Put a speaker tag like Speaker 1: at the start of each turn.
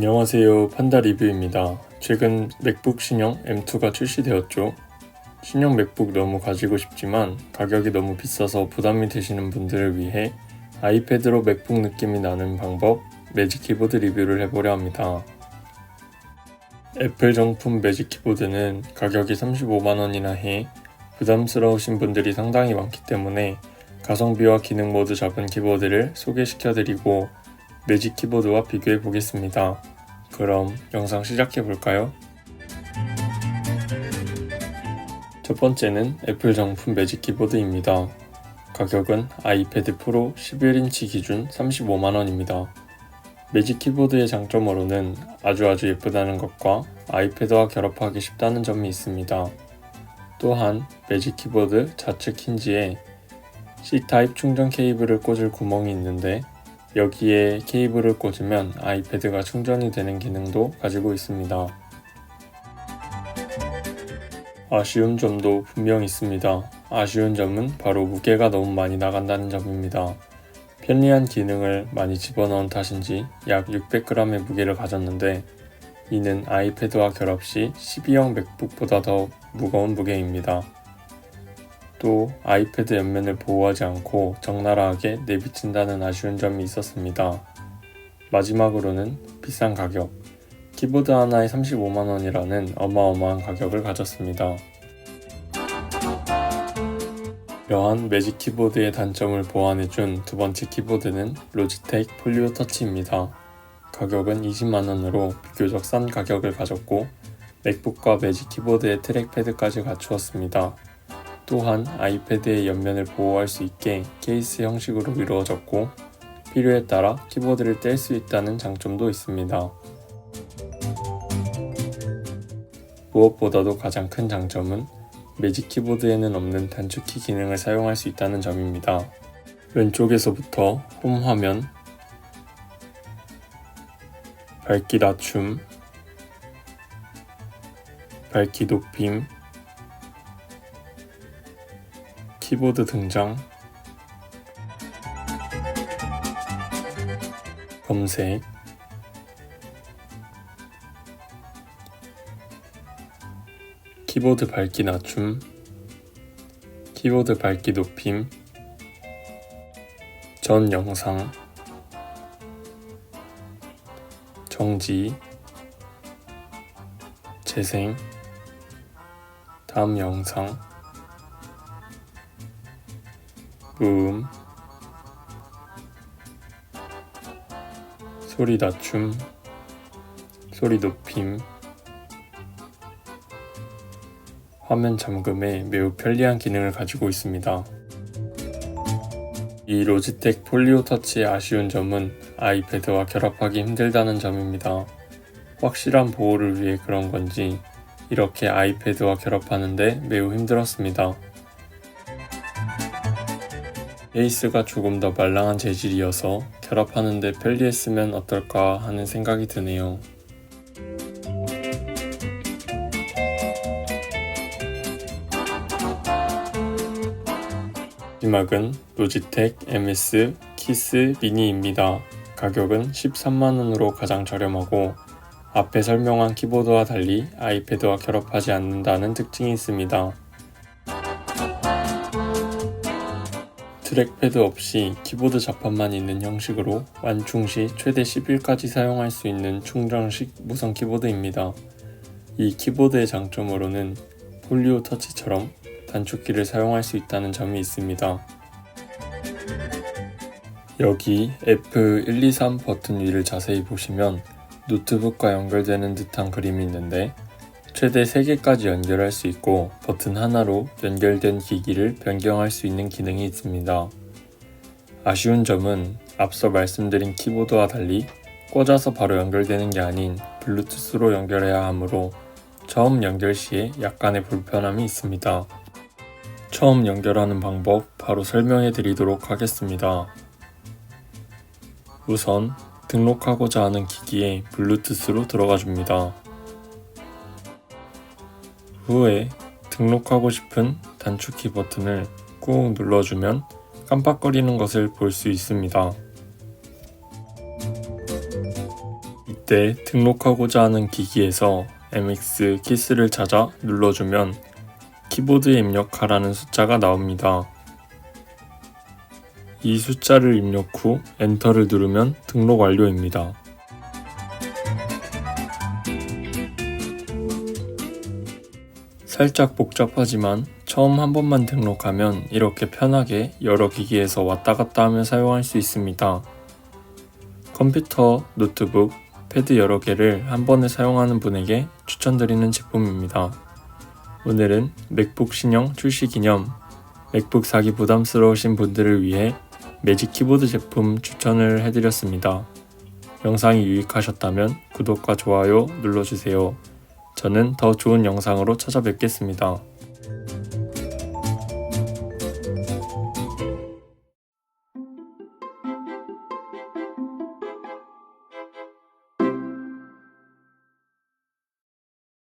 Speaker 1: 안녕하세요. 판다 리뷰입니다. 최근 맥북 신형 M2가 출시되었죠. 신형 맥북 너무 가지고 싶지만 가격이 너무 비싸서 부담이 되시는 분들을 위해 아이패드로 맥북 느낌이 나는 방법 매직 키보드 리뷰를 해보려 합니다. 애플 정품 매직 키보드는 가격이 35만원이나 해 부담스러우신 분들이 상당히 많기 때문에 가성비와 기능 모두 잡은 키보드를 소개시켜드리고 매직 키보드와 비교해 보겠습니다. 그럼 영상 시작해 볼까요? 첫 번째는 애플 정품 매직 키보드입니다. 가격은 아이패드 프로 11인치 기준 35만원입니다. 매직 키보드의 장점으로는 아주 아주 예쁘다는 것과 아이패드와 결합하기 쉽다는 점이 있습니다. 또한 매직 키보드 좌측 힌지에 C타입 충전 케이블을 꽂을 구멍이 있는데 여기에 케이블을 꽂으면 아이패드가 충전이 되는 기능도 가지고 있습니다. 아쉬운 점도 분명 있습니다. 아쉬운 점은 바로 무게가 너무 많이 나간다는 점입니다. 편리한 기능을 많이 집어넣은 탓인지 약 600g의 무게를 가졌는데 이는 아이패드와 결합 시 12형 맥북보다 더 무거운 무게입니다. 또 아이패드 옆면을 보호하지 않고 적나라하게 내비친다는 아쉬운 점이 있었습니다. 마지막으로는 비싼 가격. 키보드 하나에 35만원이라는 어마어마한 가격을 가졌습니다. 이러한 매직 키보드의 단점을 보완해준 두 번째 키보드는 로지텍 폴리오 터치입니다. 가격은 20만원으로 비교적 싼 가격을 가졌고 맥북과 매직 키보드의 트랙패드까지 갖추었습니다. 또한 아이패드의 옆면을 보호할 수 있게 케이스 형식으로 이루어졌고 필요에 따라 키보드를 뗄 수 있다는 장점도 있습니다. 무엇보다도 가장 큰 장점은 매직 키보드에는 없는 단축키 기능을 사용할 수 있다는 점입니다. 왼쪽에서부터 홈 화면, 밝기 낮춤, 밝기 높임, 키보드 등장, 검색, 키보드 밝기 낮춤, 키보드 밝기 높임, 전 영상, 정지, 재생, 다음 영상, 음, 소리 낮춤, 소리 높임, 화면 잠금에 매우 편리한 기능을 가지고 있습니다. 이 로지텍 폴리오 터치의 아쉬운 점은 아이패드와 결합하기 힘들다는 점입니다. 확실한 보호를 위해 그런 건지 이렇게 아이패드와 결합하는데 매우 힘들었습니다. 케이스가 조금 더 말랑한 재질이어서 결합하는데 편리했으면 어떨까 하는 생각이 드네요. 마지막은 로지텍 MS 키스 미니입니다. 가격은 13만원으로 가장 저렴하고 앞에 설명한 키보드와 달리 아이패드와 결합하지 않는다는 특징이 있습니다. 트랙패드 없이 키보드 자판만 있는 형식으로 완충 시 최대 10일까지 사용할 수 있는 충전식 무선 키보드입니다. 이 키보드의 장점으로는 폴리오 터치처럼 단축키를 사용할 수 있다는 점이 있습니다. 여기 F123 버튼 위를 자세히 보시면 노트북과 연결되는 듯한 그림이 있는데 최대 3개까지 연결할 수 있고 버튼 하나로 연결된 기기를 변경할 수 있는 기능이 있습니다. 아쉬운 점은 앞서 말씀드린 키보드와 달리 꽂아서 바로 연결되는 게 아닌 블루투스로 연결해야 하므로 처음 연결 시에 약간의 불편함이 있습니다. 처음 연결하는 방법 바로 설명해 드리도록 하겠습니다. 우선 등록하고자 하는 기기에 블루투스로 들어가 줍니다. 후에 등록하고 싶은 단축키 버튼을 꾹 눌러주면 깜빡거리는 것을 볼 수 있습니다. 이때 등록하고자 하는 기기에서 MX 키스를 찾아 눌러주면 키보드에 입력하라는 숫자가 나옵니다. 이 숫자를 입력 후 엔터를 누르면 등록 완료입니다. 살짝 복잡하지만 처음 한 번만 등록하면 이렇게 편하게 여러 기기에서 왔다 갔다 하며 사용할 수 있습니다. 컴퓨터, 노트북, 패드 여러 개를 한 번에 사용하는 분에게 추천드리는 제품입니다. 오늘은 맥북 신형 출시 기념 맥북 사기 부담스러우신 분들을 위해 매직 키보드 제품 추천을 해드렸습니다. 영상이 유익하셨다면 구독과 좋아요 눌러주세요. 저는 더 좋은 영상으로 찾아뵙겠습니다.